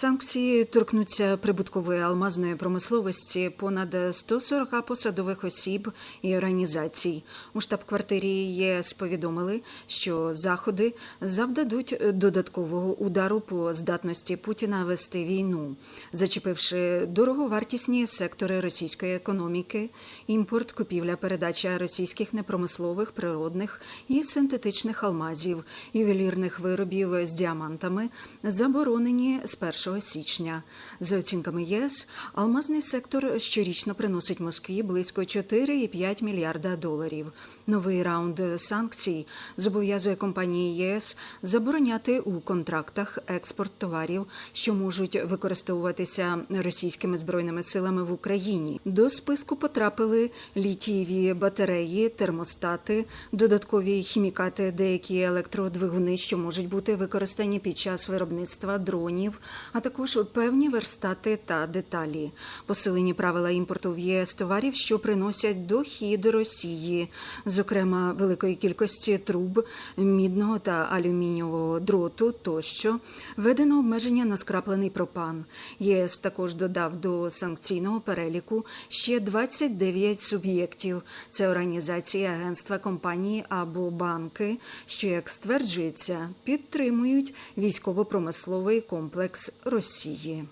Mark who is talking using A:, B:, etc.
A: Санкції торкнуться прибуткової алмазної промисловості понад 140 посадових осіб і організацій. У штаб-квартирі ЄС повідомили, що заходи завдадуть додаткового удару по здатності Путіна вести війну, зачепивши дороговартісні сектори російської економіки, імпорт, купівля, передача російських непромислових, природних і синтетичних алмазів, ювелірних виробів з діамантами, заборонені з 1 січня. За оцінками ЄС, алмазний сектор щорічно приносить Москві близько 4,5 мільярда доларів. Новий раунд санкцій зобов'язує компанії ЄС забороняти у контрактах експорт товарів, що можуть використовуватися російськими збройними силами в Україні. До списку потрапили літієві батареї, термостати, додаткові хімікати, деякі електродвигуни, що можуть бути використані під час виробництва дронів, а також певні верстати та деталі. Посилені правила імпорту в ЄС товарів, що приносять дохід Росії, зокрема великої кількості труб, мідного та алюмінієвого дроту тощо введено обмеження на скраплений пропан. ЄС також додав до санкційного переліку ще 29 суб'єктів. Це організації, агентства, компанії або банки, що, як стверджується, підтримують військово-промисловий комплекс Росії.